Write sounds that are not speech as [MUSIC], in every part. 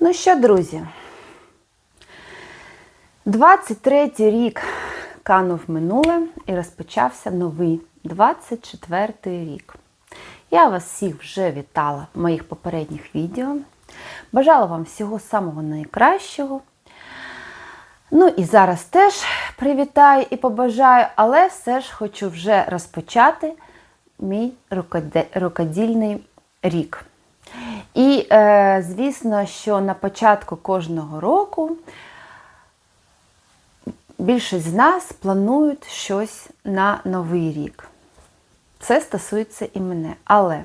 Ну що, друзі, 23-й рік канув минуле і розпочався новий 24-й рік. Я вас всіх вже вітала в моїх попередніх відео. Бажала вам всього самого найкращого. Ну і зараз теж привітаю і побажаю, але все ж хочу вже розпочати мій рукодільний рік. І, е, звісно, що на початку кожного року більшість з нас планують щось на новий рік. Це стосується і мене. Але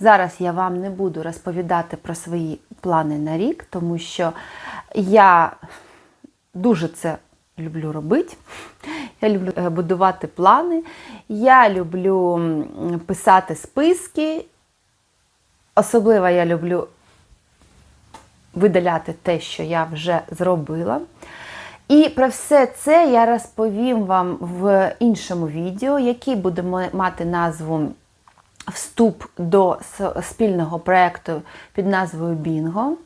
зараз я вам не буду розповідати про свої плани на рік, тому що я дуже це люблю робити. Я люблю е, будувати плани, я люблю писати списки. Особливо я люблю видаляти те, що я вже зробила. І про все це я розповім вам в іншому відео, яке буде мати назву Вступ до спільного проєкту під назвою Бінго.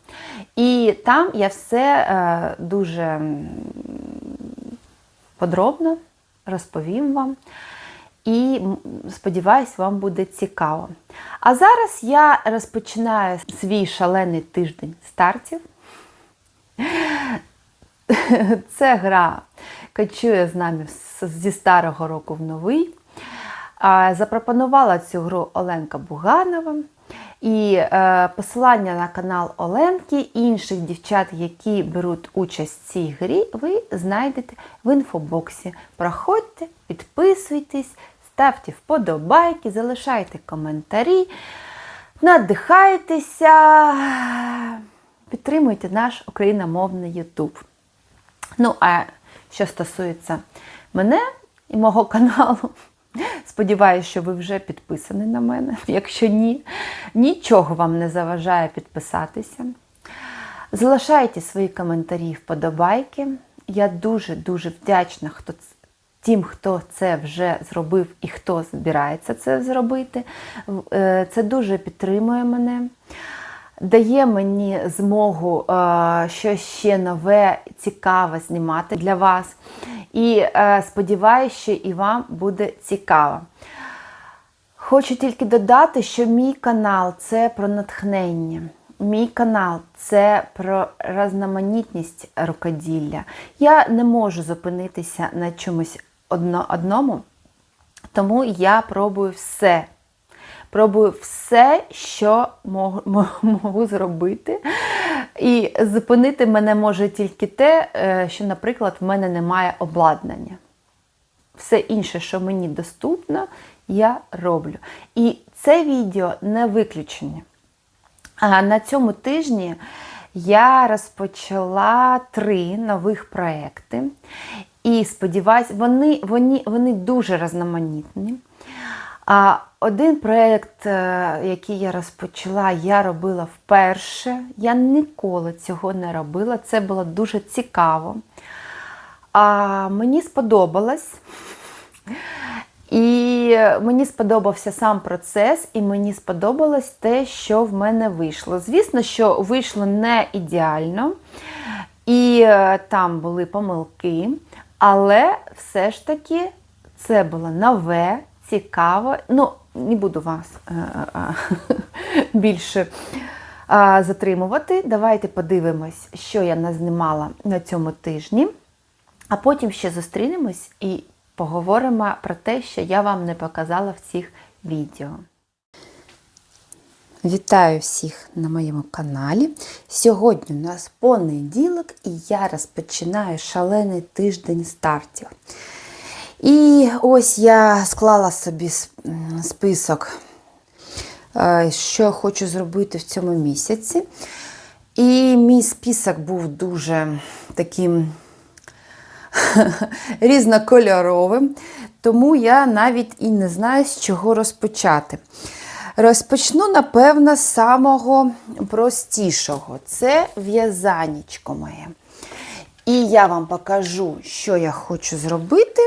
І там я все е, дуже подробно розповім вам. І сподіваюсь, вам буде цікаво. А зараз я розпочинаю свій шалений тиждень стартів. [LAUGHS] Це гра кочує з нами зі старого року в новий. Запропонувала цю гру Оленка Буганова. І е, посилання на канал Оленки інших дівчат, які беруть участь в цій грі, ви знайдете в інфобоксі. Проходьте, підписуйтесь, ставте вподобайки, залишайте коментарі, надихайтеся, підтримуйте наш україномовний YouTube. Ну, а що стосується мене і мого каналу, [LAUGHS] сподіваюся, що ви вже підписані на мене. [LAUGHS] Якщо ні, нічого вам не заважає підписатися. Залишайте свої коментарі, вподобайки. Я дуже-дуже вдячна хто, ц- тим, хто це вже зробив і хто збирається це зробити. Е, Це дуже підтримує мене дає мені змогу е, щось ще нове, цікаве знімати для вас. І е, сподіваюся, що і вам буде цікаво. Хочу тільки додати, що мій канал це про натхнення. Мій канал це про різноманітність рукоділля. Я не можу зупинитися на чомусь одно, одному, тому я пробую все. Пробую все, що можу, [LAUGHS] можу зробити. І зупинити мене може тільки те, е, що, наприклад, в мене немає обладнання. Все інше, що мені доступно, я роблю. І це відео не виключення. А На цьому тижні я розпочала три нових проекти. І сподіваюся, вони, вони, вони дуже різноманітні. А один проєкт, е, який я розпочала, я робила вперше. Я ніколи цього не робила. Це було дуже цікаво. А мені сподобалось. І мені сподобався сам процес, і мені сподобалось те, що в мене вийшло. Звісно, що вийшло не ідеально, і е, там були помилки, але все ж таки це було нове, цікаво. Ну, не буду вас е, е, [LAUGHS] більше е, затримувати. Давайте подивимось, що я назнімала на цьому тижні. А потім ще зустрінемось і поговоримо про те, що я вам не показала в цих відео. Вітаю всіх на моєму каналі. Сьогодні у нас понеділок і я розпочинаю шалений тиждень стартів. І ось я склала собі список, е, що хочу зробити в цьому місяці. І мій список був дуже таким [LAUGHS] різнокольоровим, тому я навіть і не знаю, з чого розпочати. Розпочну, напевно, з самого простішого. Це в'язанечко моє. І я вам покажу, що я хочу зробити.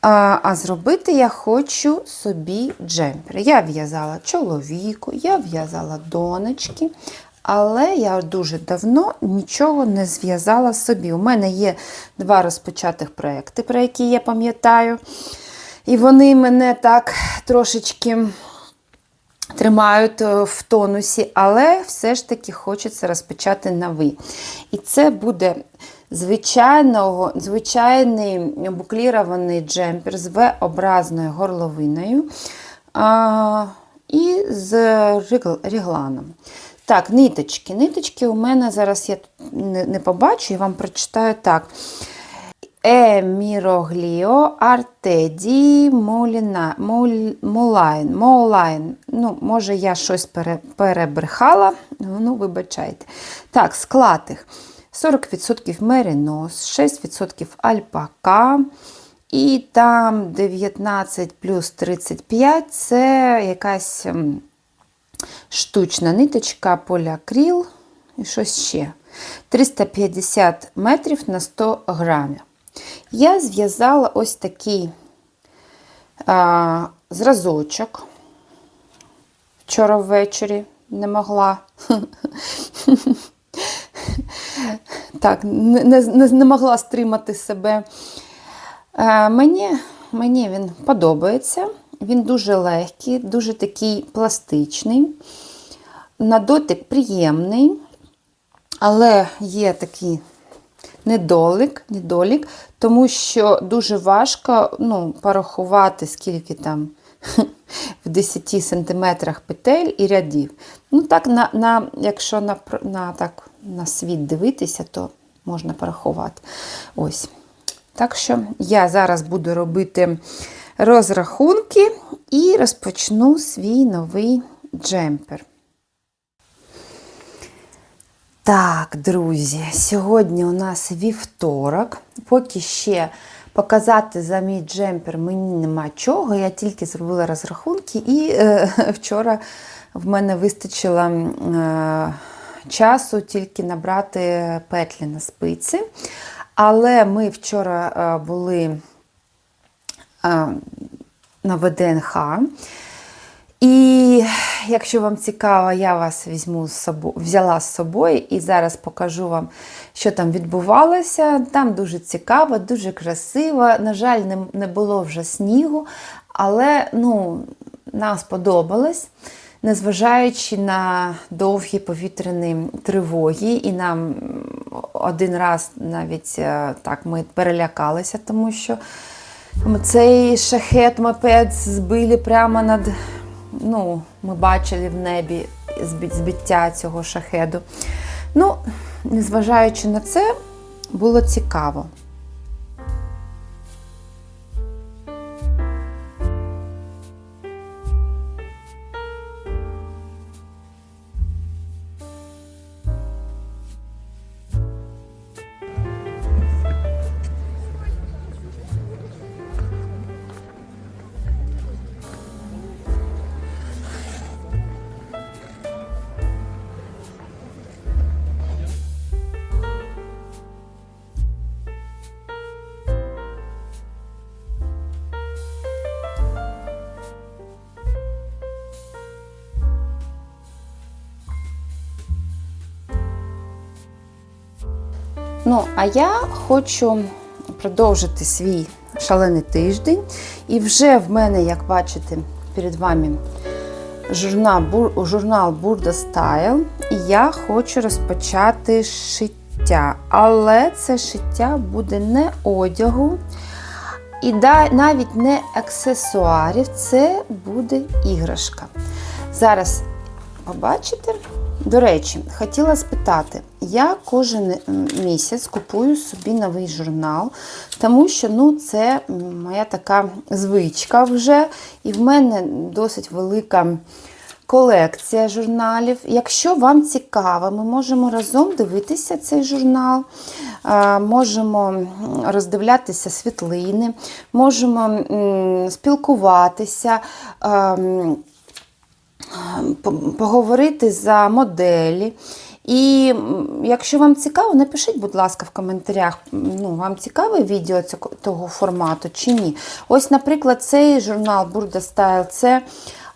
А, а зробити я хочу собі джемпер. Я в'язала чоловіку, я в'язала донечки, але я дуже давно нічого не зв'язала собі. У мене є два розпочатих проекти, про які я пам'ятаю. І вони мене так трошечки тримають е, в тонусі, але все ж таки хочеться розпочати новий. І це буде звичайного, звичайний буклірований джемпер з V-образною горловиною а, і з регланом. Так, ниточки. Ниточки у мене зараз я не побачу і вам прочитаю так. Емірогліо Артеді Моліна, Молайн. Молайн. Ну, Може, я щось пере, перебрехала, ну, вибачайте. Так, склад їх. 40% меринос, 6% альпака. І там 19 плюс 35 це якась штучна ниточка поліакріл і щось ще. 350 метрів на 100 грамів. Я зв'язала ось такий а, зразочок. Вчора ввечері не могла. [LAUGHS] Так, не, не, не могла стримати себе. А, мені, мені він подобається. Він дуже легкий, дуже такий пластичний, на дотик приємний, але є такий недолік, недолік тому що дуже важко ну, порахувати, скільки там [LAUGHS] в 10 сантиметрах петель і рядів. Ну, так, на, на, якщо на, на, так, на світ дивитися, то можна порахувати. Ось. Так що я зараз буду робити розрахунки і розпочну свій новий джемпер. Так, друзі, сьогодні у нас вівторок. Поки ще показати за мій джемпер мені нема чого. Я тільки зробила розрахунки, і е, [LAUGHS] вчора в мене вистачило е, часу тільки набрати петлі на спиці. Але ми вчора е, були е, на ВДНХ. І якщо вам цікаво, я вас візьму з собою, взяла з собою і зараз покажу вам, що там відбувалося. Там дуже цікаво, дуже красиво. На жаль, не, не було вже снігу, але ну, нам сподобалось. Незважаючи на довгі повітряні тривоги, і нам один раз навіть е, так ми перелякалися, тому що цей шахет мопед збили прямо над ну, ми бачили в небі збиття цього шахеду. Ну, незважаючи на це, було цікаво. Ну, а я хочу продовжити свій шалений тиждень. І вже в мене, як бачите, перед вами журнал журнал Burda Style. І я хочу розпочати шиття. Але це шиття буде не одягу. І навіть не аксесуарів, це буде іграшка. Зараз побачите. До речі, хотіла спитати, я кожен місяць купую собі новий журнал, тому що ну, це моя така звичка вже, і в мене досить велика колекція журналів. Якщо вам цікаво, ми можемо разом дивитися цей журнал, е, можемо роздивлятися світлини, можемо спілкуватися. Поговорити за моделі. І якщо вам цікаво, напишіть, будь ласка, в коментарях, ну, вам цікаве відео цього, того формату чи ні. Ось, наприклад, цей журнал Burda Style це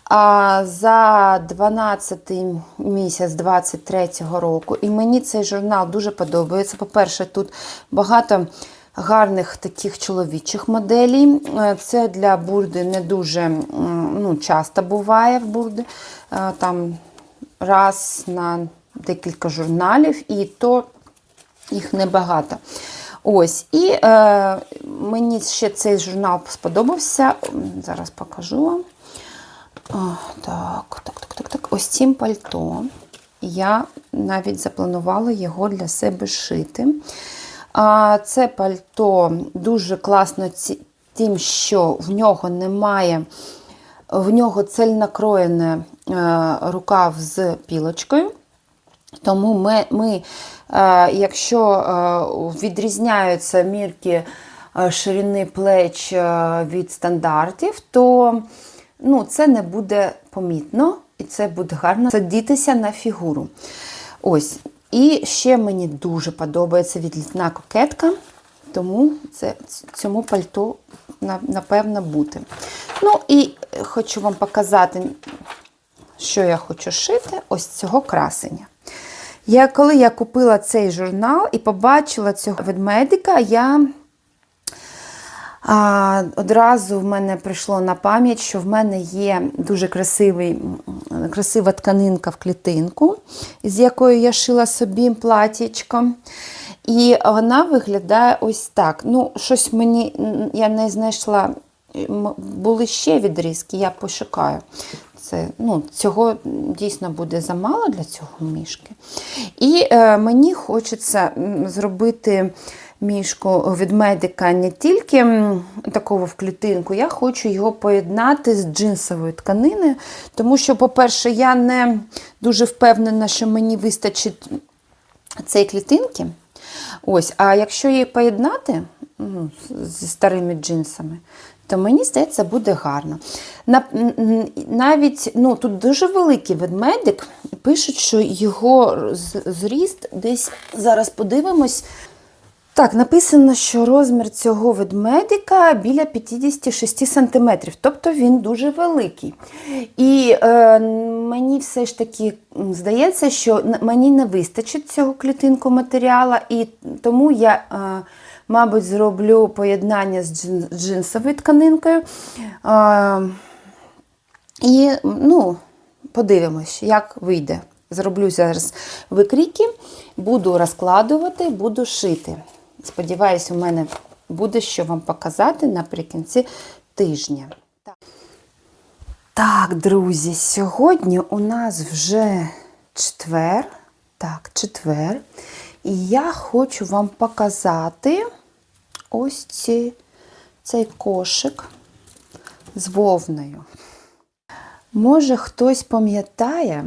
а, за 12 місяць 23-го року. І мені цей журнал дуже подобається. По-перше, тут багато гарних таких чоловічих моделей. Е, Це для бурди не дуже ну, часто буває в бурди. Е, Там раз на декілька журналів, і то їх небагато. Ось, і е, мені ще цей журнал сподобався. Зараз покажу вам. О, так, так, так, так, так. Ось цим пальто. Я навіть запланувала його для себе шити. Це пальто дуже класно тим, що в нього немає, в нього цельнокроєне е, рукав з пілочкою. Тому ми, ми е, якщо е, відрізняються мірки ширини плеч від стандартів, то ну, це не буде помітно і це буде гарно садитися на фігуру. Ось. І ще мені дуже подобається відлітна кокетка, тому це, цьому пальто напевно бути. Ну і хочу вам показати, що я хочу шити, ось цього красення. Я, коли я купила цей журнал і побачила цього ведмедика, я а, одразу в мене прийшло на пам'ять, що в мене є дуже красивий, красива тканинка в клітинку, з якою я шила собі платічко. І вона виглядає ось так. Ну, щось мені я не знайшла. Були ще відрізки, я пошукаю. Це, ну, Цього дійсно буде замало для цього мішки. І е, мені хочеться зробити мішку ведмедика не тільки такого в клітинку, я хочу його поєднати з джинсовою тканиною, тому що, по-перше, я не дуже впевнена, що мені вистачить цієї клітинки. Ось, а якщо її поєднати зі старими джинсами, то мені здається, буде гарно. Навіть ну, тут дуже великий ведмедик, пишуть, що його зріст десь зараз подивимось. Так, написано, що розмір цього ведмедика біля 56 см, тобто він дуже великий. І е, мені все ж таки здається, що мені не вистачить цього клітинку матеріала, і тому я, е, мабуть, зроблю поєднання з джинсовою тканинкою. Е, і ну, подивимось, як вийде. Зроблю зараз викрійки, буду розкладувати, буду шити. Сподіваюсь, у мене буде що вам показати наприкінці тижня. Так. Друзі, сьогодні у нас вже четвер. Так, четвер. І я хочу вам показати ось ці, цей кошик з вовною. Може, хтось пам'ятає,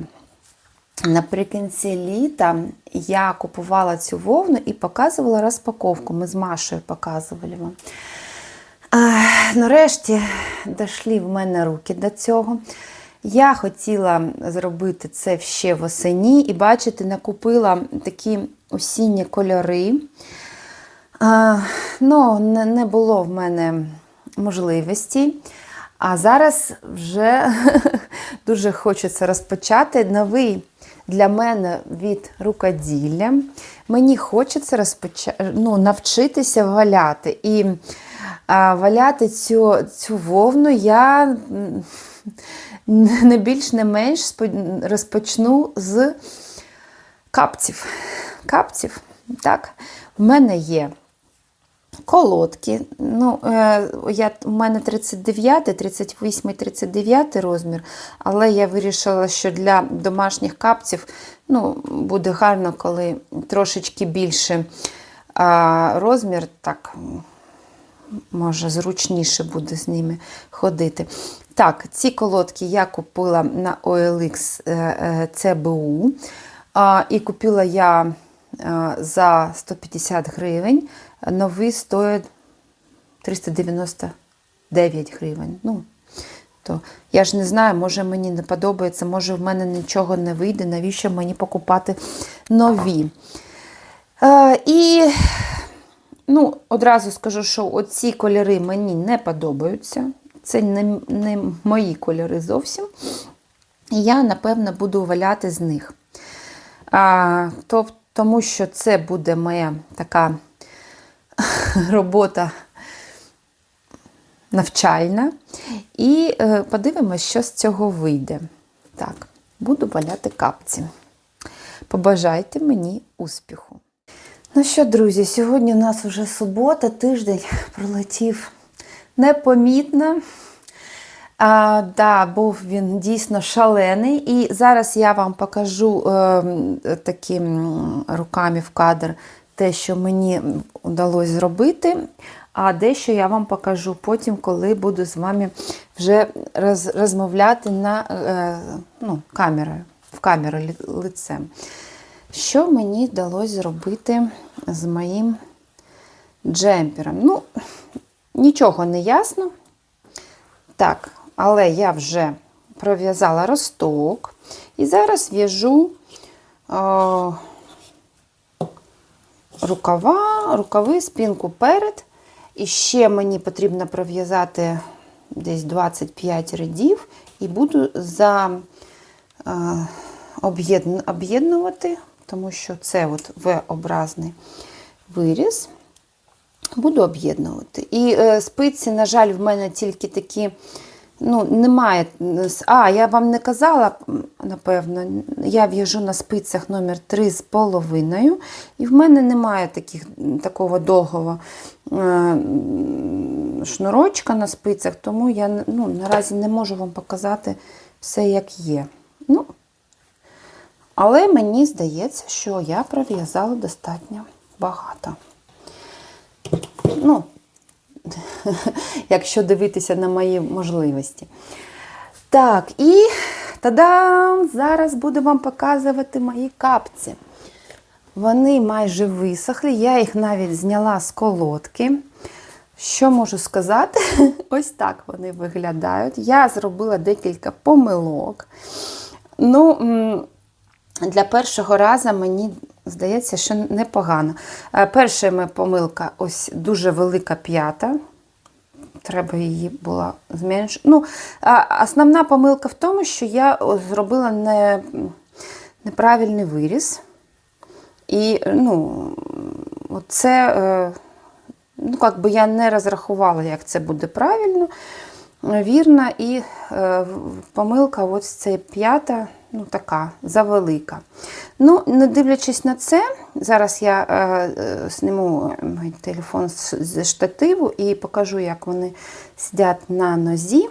наприкінці літа я купувала цю вовну і показувала розпаковку. Ми з Машою показували вам. Нарешті дійшли в мене руки до цього. Я хотіла зробити це ще восені і бачите, накупила такі осінні кольори. А, ну, не, було в мене можливості. А зараз вже [LAUGHS] дуже хочеться розпочати новий для мене від рукоділля. Мені хочеться розпоча... ну, навчитися валяти. І а, валяти цю, цю вовну я не більш не менш розпочну з капців. Капців, так, в мене є Колодки. Ну, е, я, у мене 39, 38, 39 розмір, але я вирішила, що для домашніх капців ну, буде гарно, коли трошечки більше а, розмір, так, може, зручніше буде з ними ходити. Так, ці колодки я купила на OLX е, е, CBU. І купила я е, за 150 гривень. Новий стоїть 399 гривень. Ну, то я ж не знаю, може мені не подобається, може в мене нічого не вийде, навіщо мені покупати нові. Е, і ну, одразу скажу, що оці кольори мені не подобаються. Це не, не мої кольори зовсім. І я, напевно, буду валяти з них. А, то, тому що це буде моя така [LAUGHS] робота навчальна. І е, подивимось, що з цього вийде. Так, буду валяти капці. Побажайте мені успіху. Ну що, друзі, сьогодні у нас вже субота, тиждень пролетів непомітно. А, да, був він дійсно шалений. І зараз я вам покажу е, таким руками в кадр те, що мені вдалося зробити. А дещо я вам покажу потім, коли буду з вами вже роз, розмовляти на е, ну, камерою, в камеру лицем. Що мені вдалося зробити з моїм джемпером? Ну, нічого не ясно. Так, але я вже пров'язала росток. І зараз в'яжу о, рукава, рукави, спинку перед. І ще мені потрібно пров'язати десь 25 рядів, і буду за е, об'єднувати, тому що це от V-образний виріз. Буду об'єднувати. І е, спиці, на жаль, в мене тільки такі, ну, немає. А, я вам не казала, напевно, я в'яжу на спицях номер 3 з половиною, і в мене немає таких, такого довгого е, шнурочка на спицях, тому я ну, наразі не можу вам показати все, як є. Ну, але мені здається, що я пров'язала достатньо багато. Ну, [LAUGHS] якщо дивитися на мої можливості. Так, і та-дам! Зараз буду вам показувати мої капці. Вони майже висохли, я їх навіть зняла з колодки. Що можу сказати? [LAUGHS] Ось так вони виглядають. Я зробила декілька помилок. Ну, для першого разу мені здається, що непогано. Перша помилка ось дуже велика п'ята. Треба її була зменшити. Ну, Основна помилка в тому, що я зробила не, неправильний виріз. І ну, це, ну, як би я не розрахувала, як це буде правильно, вірно, і помилка ось ця п'ята ну, така завелика. Ну, не дивлячись на це, зараз я е, е, сниму мій телефон з, штативу і покажу, як вони сидять на нозі.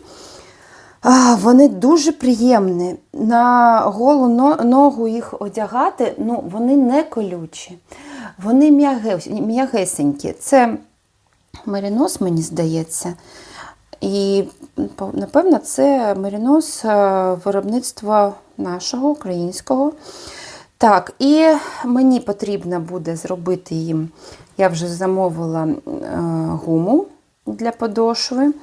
А, вони дуже приємні. На голу ногу їх одягати, ну, вони не колючі, вони м'ягесенькі. Це меринос, мені здається. І, напевно, це меринос е, виробництва нашого українського. Так, і мені потрібно буде зробити їм, я вже замовила е, гуму для подошви.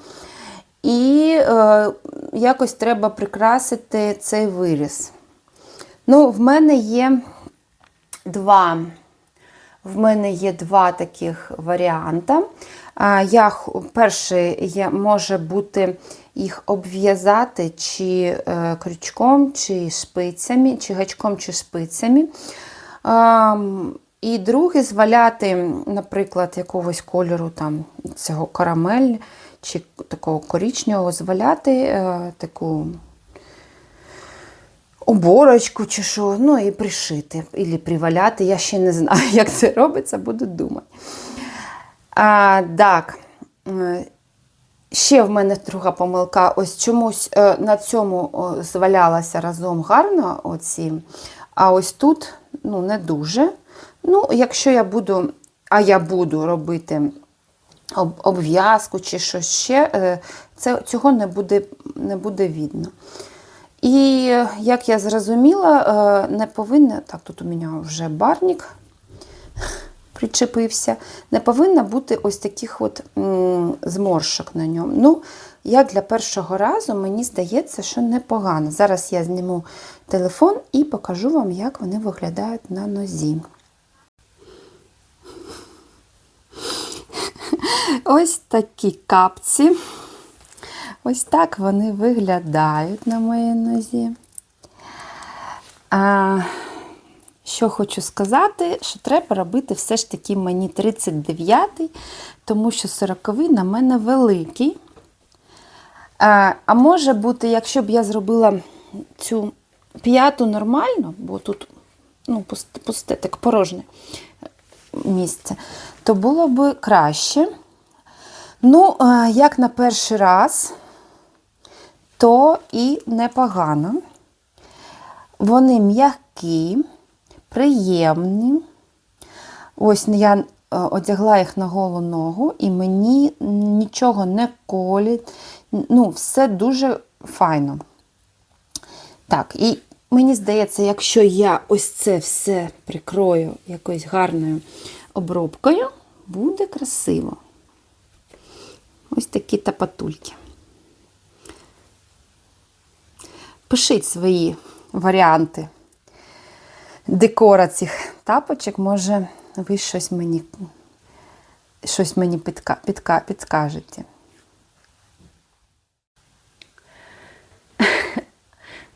І е, якось треба прикрасити цей виріз. Ну, в мене є два. В мене є два таких варіанти. Я, Перший є, може бути їх обв'язати чи е, крючком, чи шпицями, чи гачком, чи шпицями. І другий зваляти, наприклад, якогось кольору там, цього карамель чи такого коричневого, зваляти е, таку оборочку чи що, ну і пришити, або приваляти. Я ще не знаю, [LAUGHS] як це робиться, буду думати. А, так. Ще в мене друга помилка. Ось чомусь е, на цьому звалялася разом гарно оці, а ось тут ну, не дуже. Ну, якщо я буду, а я буду робити об- обв'язку чи щось ще, е, це, цього не буде, не буде видно. І як я зрозуміла, е, не повинна, так, тут у мене вже барник причепився, не повинно бути ось таких от зморшок на ньому. Ну, як для першого разу, мені здається, що непогано. Зараз я зніму телефон і покажу вам, як вони виглядають на нозі. Ось такі капці. Ось так вони виглядають на моїй нозі. А, що хочу сказати, що треба робити все ж таки мені 39-й, тому що 40-й на мене великий. А, а може бути, якщо б я зробила цю п'яту нормально, бо тут ну, пусте, пусте так порожне місце, то було б краще. Ну, як на перший раз, то і непогано. Вони м'які, приємні. Ось я е, одягла їх на голу ногу, і мені нічого не колять. Ну, все дуже файно. Так, і мені здається, якщо я ось це все прикрою якоюсь гарною обробкою, буде красиво. Ось такі тапатульки. Пишіть свої варіанти декора цих тапочок. Може, ви щось мені, щось мені підка, підка, підскажете. [LAUGHS]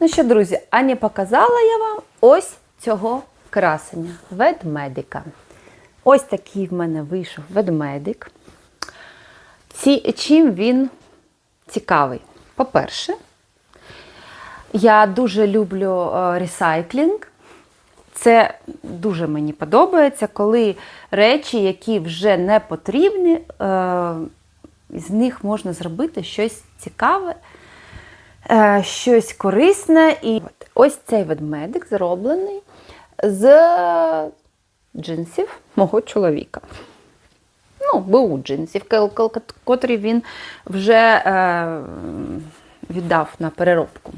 Ну що, друзі, а показала я вам ось цього красення ведмедика. Ось такий в мене вийшов ведмедик. Ці, чим він цікавий? По-перше, я дуже люблю е, ресайклінг. Це дуже мені подобається, коли речі, які вже не потрібні, е, з них можна зробити щось цікаве, е, щось корисне. І ось цей ведмедик зроблений з джинсів мого чоловіка. Ну, БУ джинсів, котрі він вже е, віддав на переробку.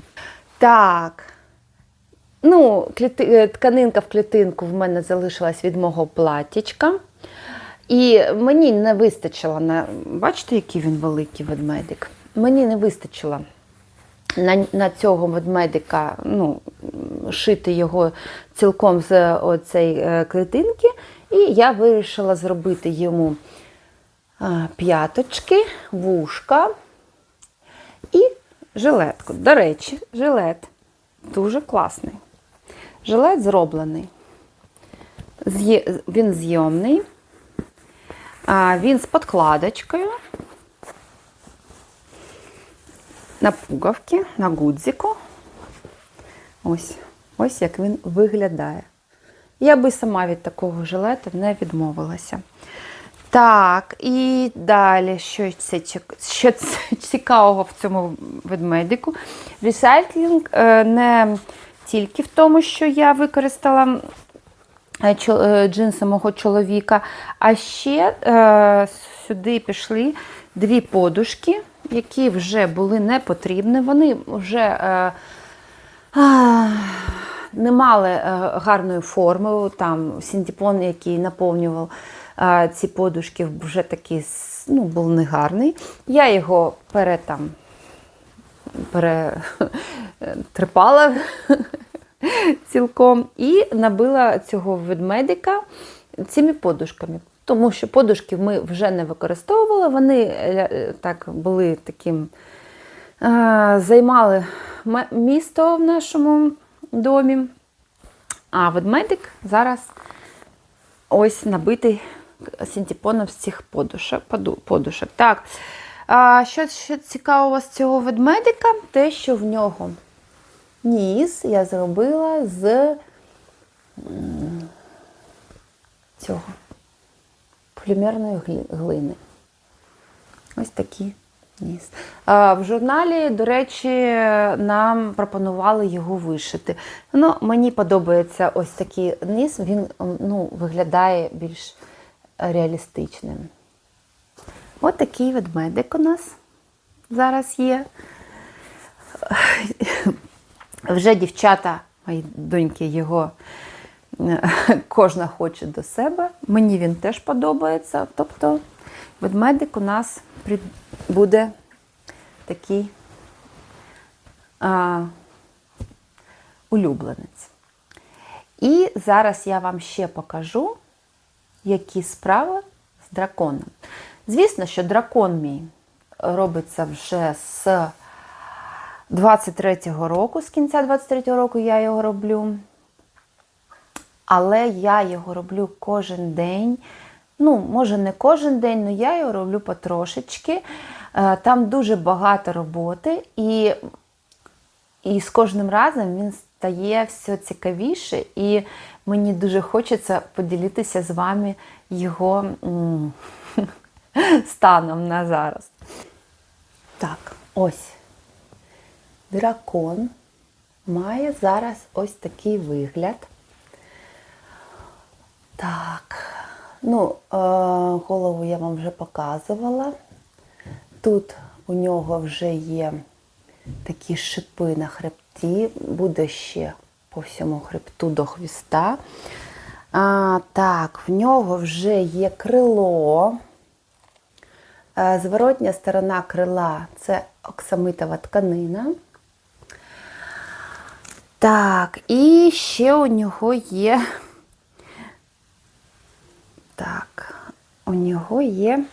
Так. Ну, кліти- е, тканинка в клітинку в мене залишилась від мого платічка. І мені не вистачило на. Бачите, який він великий ведмедик? Мені не вистачило на, на цього ведмедика ну, шити його цілком з оцей е, клітинки. І я вирішила зробити йому е, п'яточки, вушка і жилетку. До речі, жилет дуже класний. Жилет зроблений. Він зйомний. Він з подкладочкою. На пуговки, на гудзику. Ось, ось як він виглядає. Я би сама від такого жилета не відмовилася. Так, і далі, що це, що це [LAUGHS] цікавого в цьому ведмедику. Ресайклінг не тільки в тому, що я використала е, е, джинси мого чоловіка, а ще е, сюди пішли дві подушки, які вже були не потрібні. Вони вже не мали гарної форми. Там синтепон, який наповнював ці подушки, вже такий ну, був негарний. Я його пере, там, перетрепала цілком і набила цього ведмедика цими подушками. Тому що подушки ми вже не використовували, вони е, так були таким, е, займали місто в нашому домі. А ведмедик зараз ось набитий синтепоном з цих подушок. подушок. Так, а, що ще цікавого з цього ведмедика? Те, що в нього ніс я зробила з цього. полімерної глини. Ось такий ніс. В журналі, до речі, нам пропонували його вишити. Ну, мені подобається ось такий ніс, він ну, виглядає більш реалістичним. Ось такий ведмедик у нас зараз є. Вже дівчата, мої доньки, його е, кожна хоче до себе. Мені він теж подобається. Тобто ведмедик у нас буде такий а, улюбленець. І зараз я вам ще покажу, які справи з драконом. Звісно, що дракон мій робиться вже з 23-го року, з кінця 23-го року я його роблю. Але я його роблю кожен день. Ну, може, не кожен день, але я його роблю потрошечки. Е, Там дуже багато роботи, і, і з кожним разом він стає все цікавіше, і мені дуже хочеться поділитися з вами його станом на зараз. Так, ось. Дракон має зараз ось такий вигляд. Так, ну, е, голову я вам вже показувала. Тут у нього вже є такі шипи на хребті, буде ще по всьому хребту до хвіста. А, так, в нього вже є крило. Е, Зворотня сторона крила це оксамитова тканина. Так, і ще у нього є. Так, у нього є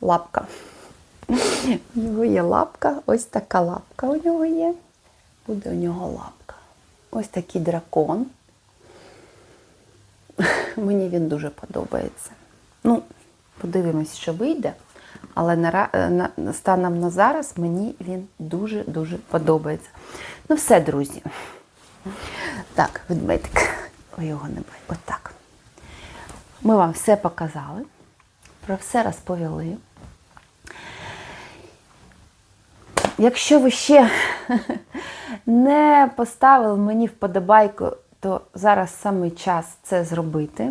лапка. У нього є лапка, ось така лапка у нього є. Буде у нього лапка. Ось такий дракон. Мені він дуже подобається. Ну, подивимось, що вийде. Але на, на, станом на зараз мені він дуже-дуже подобається. Ну, все, друзі. Так, ведмедик. Ви його не бачите. Отак. Ми вам все показали, про все розповіли. Якщо ви ще [LAUGHS] не поставили мені вподобайку, то зараз саме час це зробити.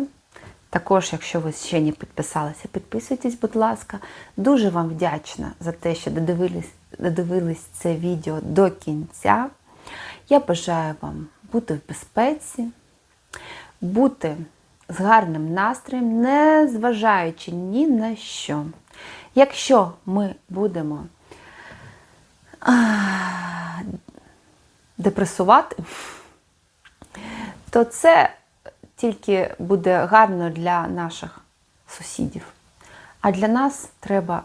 Також, якщо ви ще не підписалися, підписуйтесь, будь ласка. Дуже вам вдячна за те, що додивились, додивились це відео до кінця. Я бажаю вам бути в безпеці, бути з гарним настроєм, не зважаючи ні на що. Якщо ми будемо депресувати, то це тільки буде гарно для наших сусідів. А для нас треба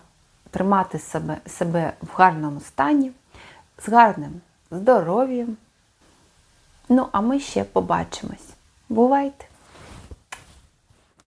тримати себе, себе в гарному стані, з гарним здоров'ям. Ну, а ми ще побачимось. Бувайте!